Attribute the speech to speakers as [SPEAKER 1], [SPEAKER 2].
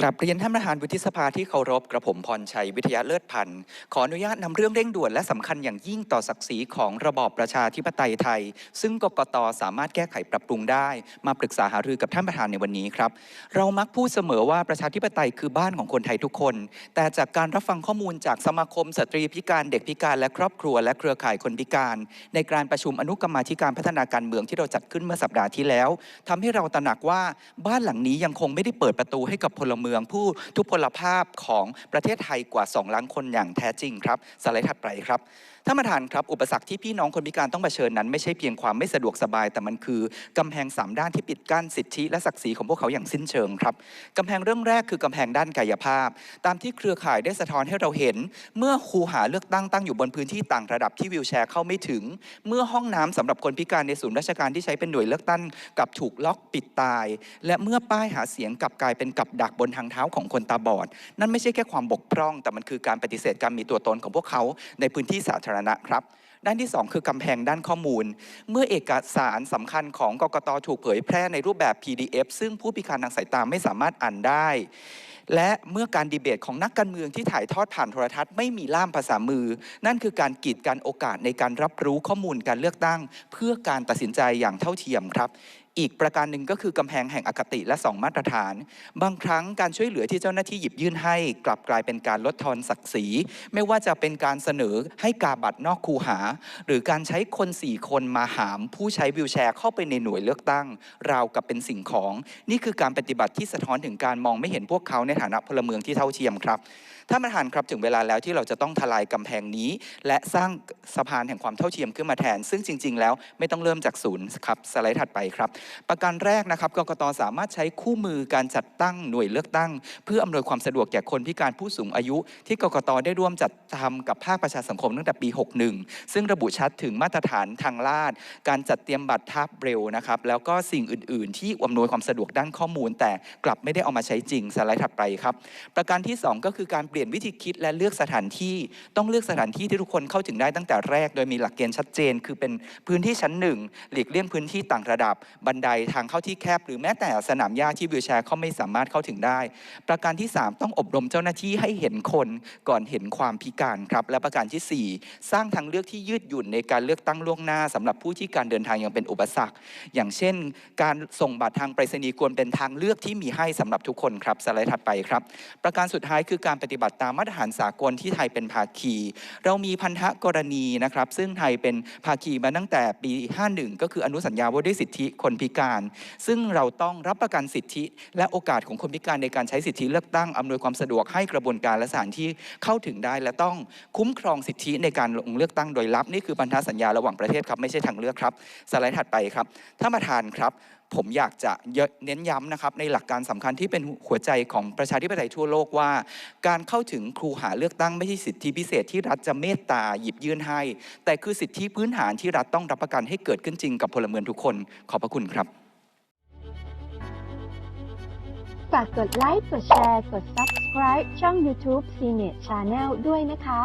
[SPEAKER 1] กราบเรียนท่านประธานวุฒิสภาที่เคารพกระผมพรชัยวิทยาเลิศพันธ์ขออนุญาตนำเรื่องเร่งด่วนและสำคัญอย่างยิ่งต่อศักดิ์ศรีของระบอบประชาธิปไตยไทย ซึ่งกกตสามารถแก้ไขปรับปรุงได้ มาปรึกษาหารือกับท่านประธานในวันนี้ครับ เรามักพูดเสมอว่าประชาธิปไตยคือบ้านของคนไทยทุกคน แต่จากการรับฟังข้อมูลจากสมาคมสตรีพิการเด็กพิการและครอบครัว และเครือข่ายคนพิการ ในการประชุมอนุกรรมาธิการพัฒนาการเมืองที่เราจัดขึ้นเมื่อสัปดาห์ที่แล้วทำให้เราตระหนักว่าบ้านหลังนี้ยังคงไม่ได้เปิดประตูให้กับพลเมืองืองผู้ทุพพลภาพของประเทศไทยกว่า 2 ล้านคนอย่างแท้จริงครับสไลด์ถัดไปครับท่านประธานครับ อุปสรรคที่พี่น้องคนพิการต้องเผชิญนั้น ไม่ใช่เพียงความไม่สะดวกสบาย แต่มันคือกำแพงสามด้านที่ปิดกั้นสิทธิและศักดิ์ศรีของพวกเขาอย่างสิ้นเชิงครับกำแพงเรื่องแรกคือกำแพงด้านกายภาพ ตามที่เครือข่ายได้สะท้อนให้เราเห็น เมื่อคูหาเลือกตั้งตั้งอยู่บนพื้นที่ต่างระดับที่วิวแชร์เข้าไม่ถึง เมื่อห้องน้ำสำหรับคนพิการในศูนย์ราชการที่ใช้เป็นหน่วยเลือกตั้งกับถูกล็อกปิดตาย และเมื่อป้ายหาเสียงกลับกลายเป็นกับดักบนทางเท้าของคนตาบอด นั่นไม่ใช่แค่ความบกพร่อง แต่มันคือการปฏิเสธการมีตัวตนของพวกเขาในพื้นที่สาธารณะครับด้านที่ 2 คือกำแพงด้านข้อมูล เมื่อเอกสารสำคัญของกกตถูกเผยแพร่ในรูปแบบ PDF ซึ่งผู้พิการทางสายตาไม่สามารถอ่านได้ และเมื่อการดีเบตของนักการเมืองที่ถ่ายทอดผ่านโทรทัศน์ไม่มีล่ามภาษามือ นั่นคือการกีดกันโอกาสในการรับรู้ข้อมูลการเลือกตั้ง เพื่อการตัดสินใจอย่างเท่าเทียมครับ อีกประการหนึ่งก็คือกำแพงแห่งอคติและสองมาตรฐาน บางครั้งการช่วยเหลือที่เจ้าหน้าที่หยิบยื่นให้ กลับกลายเป็นการลดทอนศักดิ์ศรี ไม่ว่าจะเป็นการเสนอให้กาบัตรนอกคูหา หรือการใช้คนสี่คนมาหาม ผู้ใช้วิวแชร์เข้าไปในหน่วยเลือกตั้ง ราวกับเป็นสิ่งของ นี่คือการปฏิบัติที่สะท้อนถึงการมองไม่เห็นพวกเขาในฐานะพลเมืองที่เท่าเทียมครับท่านประธานครับถึงเวลาแล้วที่เราจะต้องทลายกำแพงนี้ และสร้างสะพานแห่งความเท่าเทียมขึ้นมาแทน ซึ่งจริง ๆ แล้วไม่ต้องเริ่มจากศูนย์ครับสไลด์ถัดไปครับประการแรกนะครับกกตสามารถใช้คู่มือการจัดตั้งหน่วยเลือกตั้ง เพื่ออำนวยความสะดวกแก่คนพิการผู้สูงอายุ ที่กกตได้ร่วมจัดทำกับภาคประชาสังคมตั้งแต่ปี 61 ซึ่งระบุชัดถึงมาตรฐานทางลาด การจัดเตรียมบัตรทับเร็วนะครับแล้วก็สิ่งอื่น ๆ ที่อำนวยความสะดวกด้านข้อมูล แต่กลับไม่ได้เอามาใช้จริงสไลด์ถัดไปครับประการที่ 2 ก็คือการเปลี่ยนวิธีคิดและเลือกสถานที่ต้องเลือกสถานที่ที่ทุกคนเข้าถึงได้ตั้งแต่แรก โดยมีหลักเกณฑ์ชัดเจน คือเป็นพื้นที่ชั้นหนึ่งหลีกเลี่ยงพื้นที่ต่างระดับบันไดทางเข้าที่แคบ หรือแม้แต่สนามหญ้าที่วิวแชร์เขาไม่สามารถเข้าถึงได้ ประการที่ 3 ต้องอบรมเจ้าหน้าที่ให้เห็นคนก่อนเห็นความพิการครับ และประการทีสี่4 สร้างทางเลือกที่ยืดหยุ่นในการเลือกตั้งล่วงหน้าสำหรับผู้ที่การเดินทางยังเป็นอุปสรรค อย่างเช่น การส่งบัตรทางไปรษณีย์ควรเป็นทางเลือกที่มีให้สำหรับทุกคนครับสไลด์ถัดไปครับ ประการสุดท้ายคือการปฏิบัติตามมาตรฐานสากลที่ไทยเป็นภาคี เรามีพันธกรณีนะครับซึ่งไทยเป็นภาคีมาตั้งแต่ปี 51 ก็คืออนุสัญญาว่าด้วยสิทธิคนพิการ ซึ่งเราต้องรับประกันสิทธิ และโอกาสของคนพิการในการใช้สิทธิเลือกตั้งอำนวยความสะดวกให้กระบวนการและสถานที่เข้าถึงได้ และต้องคุ้มครองสิทธิในการลงเลือกตั้งโดยลับนี่คือพันธสัญญาระหว่างประเทศครับไม่ใช่ทางเลือกครับสไลด์ถัดไปครับท่านประธานครับ ผมอยากจะเน้นย้ำนะครับในหลักการสำคัญที่เป็นหัวใจของประชาธิปไตยทั่วโลกว่า การเข้าถึงครูหาเลือกตั้งไม่ใช่สิทธิพิเศษที่รัฐจะเมตตาหยิบยื่นให้ แต่คือสิทธิพื้นฐานที่รัฐต้องรับประกันให้เกิดขึ้นจริงกับพลเมืองทุกคน ขอบพระคุณครับ
[SPEAKER 2] ฝากกดไลค์ กดแชร์ กด Subscribe ช่อง YouTube CNET Channel ด้วยนะคะ